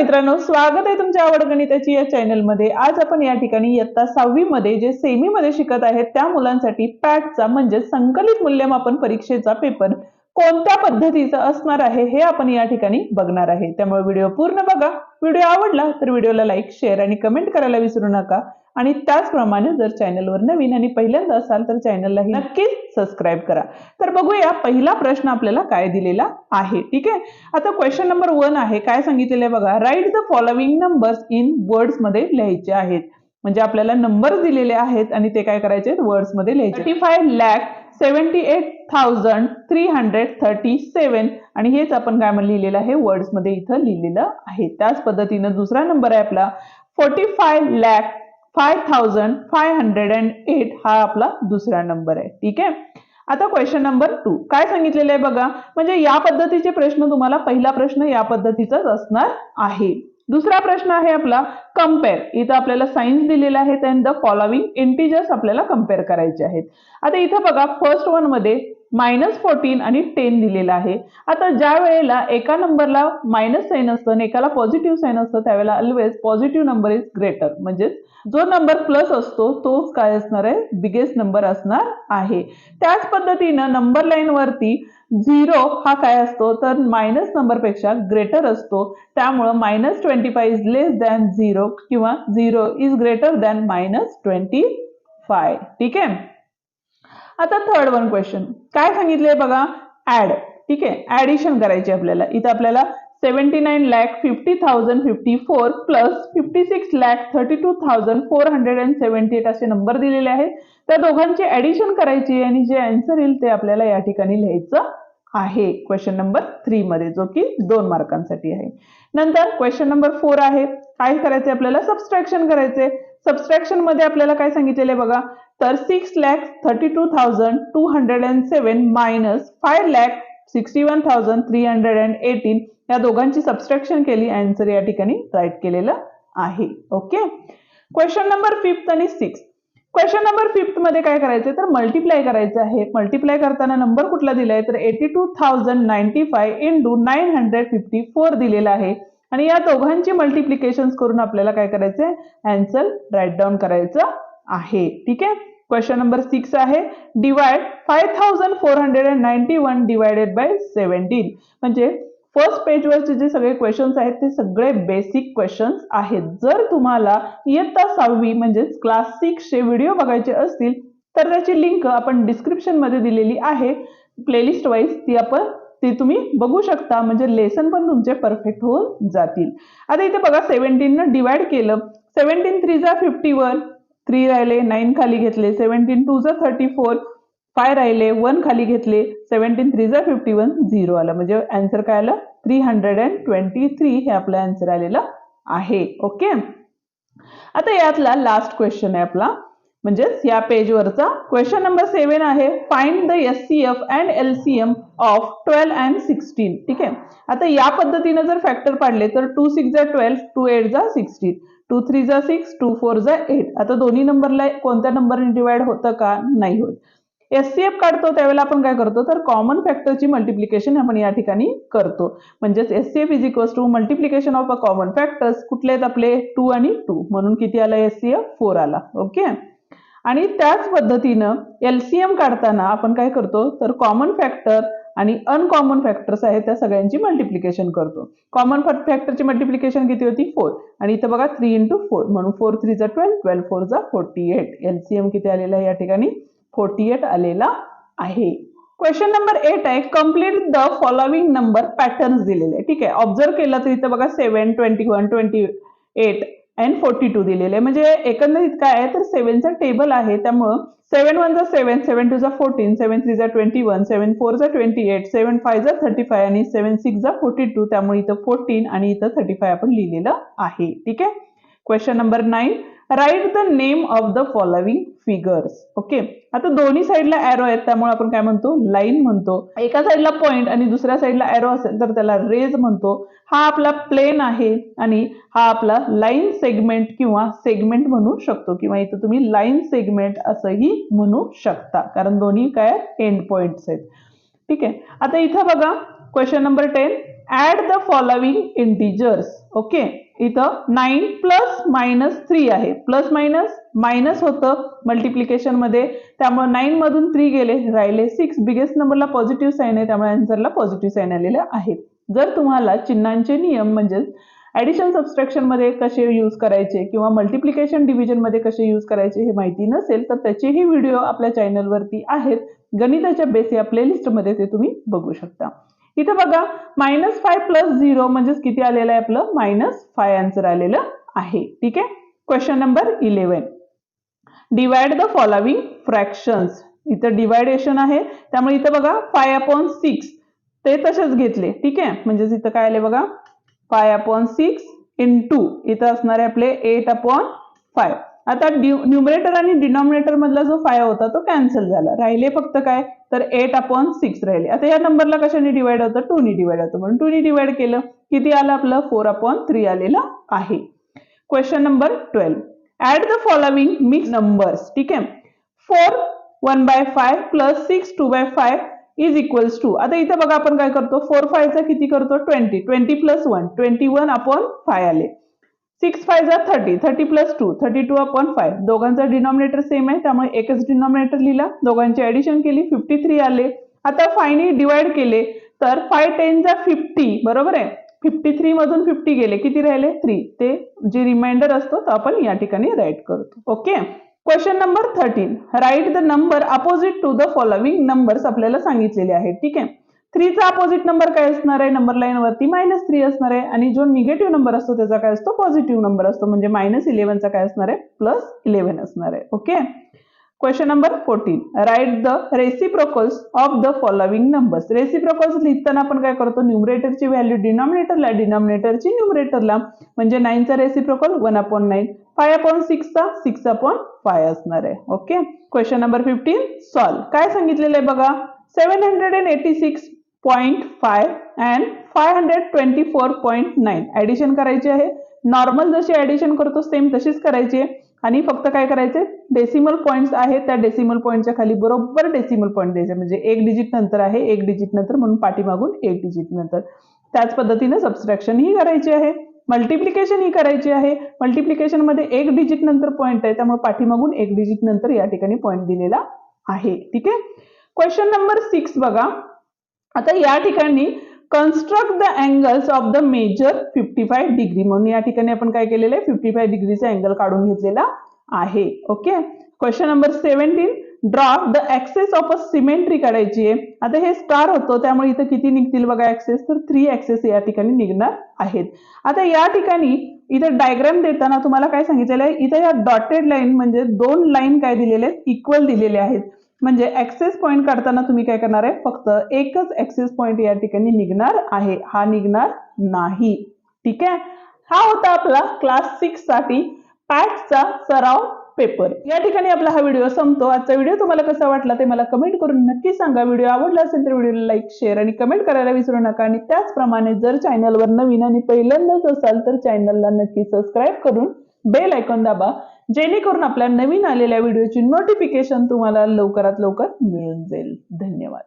मित्रांनो स्वागत आहे तुमच्या आवड गणिताची या चॅनलमध्ये. आज आपण या ठिकाणी इयत्ता सहावी मध्ये जे सेमी मध्ये शिकत आहेत त्या मुलांसाठी पॅटचा म्हणजे संकलित मूल्यमापन परीक्षेचा पेपर कोणत्या पद्धतीचा असणार आहे हे आपण या ठिकाणी बघणार आहे. त्यामुळे व्हिडिओ पूर्ण बघा. व्हिडिओ आवडला तर व्हिडिओला लाईक शेअर आणि कमेंट करायला विसरू नका. आणि त्याचप्रमाणे जर चॅनलवर नवीन आणि पहिल्यांदा असाल तर चॅनलला नक्कीच सबस्क्राईब करा. तर बघूया पहिला प्रश्न आपल्याला काय दिलेला आहे. ठीक आहे? आता क्वेश्चन नंबर वन आहे. काय सांगितलेलं आहे बघा? Write the following numbers in वर्ड्समध्ये लिहायचे आहेत. म्हणजे आपल्याला नंबर दिलेले आहेत आणि ते काय करायचे? वर्ड्समध्ये लिहायचे. Thirty five lakh seventy eight thousand three hundred thirty seven आणि हेच आपण काय लिहिलेलं आहे? वर्ड्समध्ये इथं लिहिलेलं आहे. त्याच पद्धतीनं दुसरा नंबर आहे आपला. Forty five lakh five thousand five hundred and eight हा आपला दुसरा नंबर आहे. ठीक आहे? आता क्वेश्चन नंबर टू काय सांगितलेलं आहे बघा? म्हणजे या पद्धतीचे प्रश्न तुम्हाला पहिला प्रश्न या पद्धतीचाच असणार आहे. दुसरा प्रश्न आहे आपला कंपेअर इथं आपल्याला सायन्स दिलेला आहे अँड द फॉलोविंग इंटिजर्स आपल्याला कंपेअर करायचे आहेत. आता इथं बघा फर्स्ट वनमध्ये मायनस फोर्टीन आणि टेन दिलेला आहे. आता ज्या वेळेला एका नंबरला मायनस साईन असतं आणि एकाला पॉझिटिव्ह साईन असतं त्यावेळेला always positive number is greater म्हणजेच जो नंबर प्लस असतो तोच काय असणार आहे? बिगेस्ट नंबर असणार आहे. त्याच पद्धतीनं नंबर लाईनवरती झिरो हा काय असतो? तर मायनस नंबरपेक्षा ग्रेटर असतो. त्यामुळं minus twenty five is less than zero किंवा zero is greater than minus twenty five ठीक आहे? आता थर्ड वन क्वेश्चन काय सांगितलंय बघा? ऍड ठीक आहे? ऍडिशन करायची आपल्याला. इथं आपल्याला seventy nine lakh fifty thousand fifty four plus fifty six lakh thirty two thousand four hundred and seventy eight असे नंबर दिलेले आहेत. त्या दोघांची ऍडिशन करायची आणि जे अँसर येईल ते आपल्याला या ठिकाणी लिहायचं आहे. क्वेश्चन नंबर थ्री मध्ये जो की दोन मार्कांसाठी आहे. नंतर क्वेश्चन नंबर फोर आहे. काय करायचे आपल्याला? सबस्ट्रॅक्शन करायचे सबस्ट्रॅक्शनमध्ये आपल्याला काय सांगितलेलं आहे बघा? तर six lakh thirty two thousand two hundred and seven minus five lakh sixty one thousand three hundred and eighteen या दोघांची सबस्ट्रॅक्शन केली अँसर या ठिकाणी राईट केलेलं आहे. ओके क्वेश्चन नंबर फिफ्थ आणि सिक्स क्वेश्चन नंबर फिफ्थमध्ये काय करायचं तर मल्टिप्लाय करायचं आहे. मल्टिप्लाय करताना नंबर कुठला दिलाय? तर eighty two thousand ninety five into nine hundred fifty four दिलेला आहे. आणि या दोघांची मल्टिप्लिकेशन करून आपल्याला काय करायचंय? अँसर राईट डाऊन करायचं आहे. ठीक आहे? क्वेश्चन नंबर सिक्स आहे. Divide five thousand four hundred and ninety one divided by seventeen म्हणजे फर्स्ट पेजवरचे जे सगळे क्वेश्चन्स आहेत ते सगळे बेसिक क्वेश्चन्स आहेत. जर तुम्हाला इयत्ता सहावी म्हणजेच क्लास सिक्सचे व्हिडिओ बघायचे असतील तर त्याची लिंक आपण डिस्क्रिप्शनमध्ये दिलेली आहे. प्लेलिस्ट वाईज ती आपण ती तुम्ही बघू शकता. म्हणजे लेसन पण तुमचे परफेक्ट होऊन जातील. आता इथे बघा सेव्हन्टीन डिवाइड केलं. सेव्हन्टीन थ्री जा फिफ्टी वन थ्री राहिले नाईन खाली घेतले सेव्हन्टीन टू जर थर्टी फोर फाय राहिले वन खाली घेतले सेव्हन्टीन थ्री जर फिफ्टी वन झिरो आलं. म्हणजे आन्सर काय आलं? Three hundred and twenty three हे आपलं आन्सर आलेलं आहे. ओके? आता यातला लास्ट क्वेश्चन आहे आपला. म्हणजेच या पेजवरचा क्वेश्चन नंबर सेव्हन आहे. Find the S C F and L C M of twelve and sixteen ठीक आहे? आता या पद्धतीनं जर फॅक्टर पाडले तर टू सिक्स जा ट्वेल्व टू एट जा सिक्स्टीन टू थ्री जा सिक्स टू फोर जा एट आता दोन्ही नंबरला कोणत्या नंबरने डिवाइड होतं का नाही होत. एससीएफ काढतो त्यावेळेला आपण काय करतो? तर कॉमन फॅक्टरची मल्टिप्लिकेशन आपण या ठिकाणी करतो. म्हणजेच S C F is equals to multiplication of a common factors कुठले आहेत आपले? टू आणि टू म्हणून किती आला एससीएफ फोर आला. ओके आणि त्याच पद्धतीनं एलसीएम काढताना आपण काय करतो? तर कॉमन फॅक्टर आणि अनकॉमन फॅक्टर्स आहेत त्या सगळ्यांची मल्टिप्लिकेशन करतो. कॉमन फॅक्टरची मल्टिप्लिकेशन किती होती? फोर आणि इथं बघा थ्री इंटू फोर म्हणून फोर थ्रीचा ट्वेल्व ट्वेल्व फोरचा forty eight L C M किती आलेला आहे या ठिकाणी? फोर्टी एट आलेला आहे. क्वेश्चन नंबर एट आहे. Complete the following number patterns दिलेले. आहे ठीक आहे. ऑब्झर्व केलं तर इथं बघा seven twenty one twenty eight and forty two दिलेले. आहे म्हणजे एकंदरीत काय आहे? तर सेव्हनचा टेबल आहे. त्यामुळं सेव्हन वन जा सेव्हन सेव्हन टू जा फोर्टीन सेव्हन थ्री जा ट्वेंटी वन सेव्हन फोर जा ट्वेंटी एट सेव्हन फाय जा थर्टी फाय आणि सेव्हन सिक्स जा फोर्टी टू त्यामुळे इथं फोर्टीन आणि इथं थर्टी फाय आपण लिहिलेलं आहे. ठीक आहे? Question number nine write the name of the following figures okay आता दोन्ही साईडला एरो आहेत त्यामुळे आपण काय म्हणतो? लाईन म्हणतो. एका साईडला पॉइंट आणि दुसऱ्या साईडला एरो असेल तर त्याला रेज म्हणतो. हा आपला प्लेन आहे आणि हा आपला लाईन सेगमेंट किंवा सेगमेंट म्हणू शकतो. किंवा इथं तुम्ही लाईन सेगमेंट असंही म्हणू शकता. कारण दोन्ही काय एंड पॉइंट्स आहेत. ठीक आहे? आता इथं बघा question number ten add the following integers okay इथं नाईन प्लस मायनस थ्री आहे. प्लस मायनस मायनस होतं मल्टिप्लिकेशनमध्ये. त्यामुळे नाईन मधून थ्री गेले राहिले सिक्स बिगेस्ट नंबरला पॉझिटिव्ह साईन आहे त्यामुळे आन्सरला पॉझिटिव्ह साईन आलेलं आहे जर तुम्हाला चिन्हांचे नियम म्हणजेच ॲडिशन सबस्ट्रॅक्शनमध्ये कसे यूज करायचे किंवा मल्टिप्लिकेशन डिव्हिजनमध्ये कसे यूज करायचे हे माहिती नसेल तर त्याचेही व्हिडिओ आपल्या चॅनलवरती आहेत. गणिताच्या बेस या प्लेलिस्टमध्ये ते तुम्ही बघू शकता. इथं बघा मायनस फाय प्लस झिरो म्हणजेच किती आलेलं आहे आपलं? मायनस फाय आन्सर आलेलं आहे. ठीक आहे? Question number eleven divide the following fractions इथं डिवायडेशन आहे. त्यामुळे इथं बघा फाय अपॉन सिक्स ते तसेच घेतले. ठीक आहे? म्हणजेच इथं काय आले बघा? Five upon six into इथं असणारे आपले एट अपॉन फाय आता न्युमरेटर आणि डिनॉमिनेटर मधला जो फाय होता तो कॅन्सल झाला. राहिले फक्त काय? तर एट अपॉन सिक्स राहिले. आता या नंबरला कशाने डिवाइड होतं? टूनी डिवाइड होतं. म्हणून टूनी डिवाइड केलं. किती आलं आपलं? फोर अपॉन थ्री आलेलं आहे. Question number twelve add the following mix numbers ठीक आहे? Four one by five plus six two by five is equals to आता इथं बघा आपण काय करतो? फोर फायचा किती करतो? Twenty twenty plus one twenty one upon five आले. Six five फायचा thirty thirty plus two thirty two upon five दोघांचा डिनॉमिनेटर सेम आहे त्यामुळे एकच डिनॉमिनेटर लिहिला. दोघांची ऍडिशन केली फिफ्टी थ्री आले. आता फायनी डिवाइड केले तर फाय टेनचा फिफ्टी बरोबर आहे? फिफ्टी थ्री मधून फिफ्टी गेले किती राहिले? थ्री ते जे रिमाइंडर असतो तो आपण या ठिकाणी राईट करतो. Okay question number thirteen write the number opposite to the following numbers आपल्याला सांगितलेले आहेत. ठीक आहे? थ्रीचा अपोजिट नंबर काय असणार आहे? नंबर लाईन वरती मायनस थ्री असणार आहे. आणि जो निगेटिव्ह नंबर असतो त्याचा काय असतो? पॉझिटिव्ह नंबर असतो. म्हणजे मायनस इलेव्हनचा काय असणार आहे? प्लस इलेव्हन असणार आहे. Okay question number fourteen write the reciprocals of the following numbers reciprocals लिहिताना आपण काय करतो? न्युमरेटरची व्हॅल्यू डिनॉमिनेटरला डिनॉमिनेटरची न्युमरेटरला म्हणजे नाईनचा reciprocal one upon nine five upon सिक्सचा six upon five असणार आहे. Okay question number fifteen solve काय सांगितलेलं आहे बघा? Seven hundred and eighty six point five and five hundred twenty four point nine addition करायची आहे. नॉर्मल जशी ॲडिशन करतो सेम तशीच करायची आहे. आणि फक्त काय करायचे डेसिमल पॉईंट्स आहेत त्या डेसिमल पॉईंटच्या खाली बरोबर डेसिमल पॉईंट द्यायचे. म्हणजे एक डिजिट नंतर आहे एक डिजिट नंतर म्हणून पाठीमागून एक डिजिट नंतर. त्याच पद्धतीने सबस्ट्रॅक्शन ही करायची आहे. मल्टिप्लिकेशन ही करायची आहे. मल्टिप्लिकेशनमध्ये एक डिजिट नंतर पॉईंट आहे त्यामुळे पाठीमागून एक डिजिट नंतर या ठिकाणी पॉईंट दिलेला आहे. ठीक आहे? क्वेश्चन नंबर सिक्स बघा. आता या ठिकाणी construct the angles of the measure fifty five degree म्हणून या ठिकाणी आपण काय केलेलं आहे? फिफ्टी फाय डिग्रीचा अँगल काढून घेतलेला आहे. Okay question number seventeen draw the axes of a symmetry काढायची आहे. आता हे स्टार होतो त्यामुळे इथं किती निघतील बघा ऍक्सेस तर थ्री ऍक्सेस या ठिकाणी निघणार आहेत. आता या ठिकाणी इथं डायग्राम देताना तुम्हाला काय सांगितलेलं आहे? इथं या डॉटेड लाईन म्हणजे दोन लाईन काय दिलेले आहेत? इक्वल दिलेले आहेत. म्हणजे ऍक्सेस पॉईंट काढताना तुम्ही काय करणार आहे? फक्त एकच ॲक्सेस पॉईंट या ठिकाणी निघणार आहे. हा निघणार नाही. ठीक आहे? हा होता आपला क्लास सिक्ससाठी पॅटचा सराव पेपर या ठिकाणी आपला हा व्हिडिओ संपतो. आजचा व्हिडिओ तुम्हाला कसा वाटला ते मला कमेंट करून नक्की सांगा. व्हिडिओ आवडला असेल तर व्हिडिओला लाईक शेअर आणि कमेंट करायला विसरू नका. आणि त्याचप्रमाणे जर चॅनलवर नवीन आणि पहिल्यांदाच असाल तर चॅनलला नक्की सबस्क्राईब करून बेल आयकॉन दाबा. जेणेकरून आपल्या नवीन आलेल्या व्हिडिओची नोटिफिकेशन तुम्हाला लवकरात लवकर मिळून जाईल. धन्यवाद.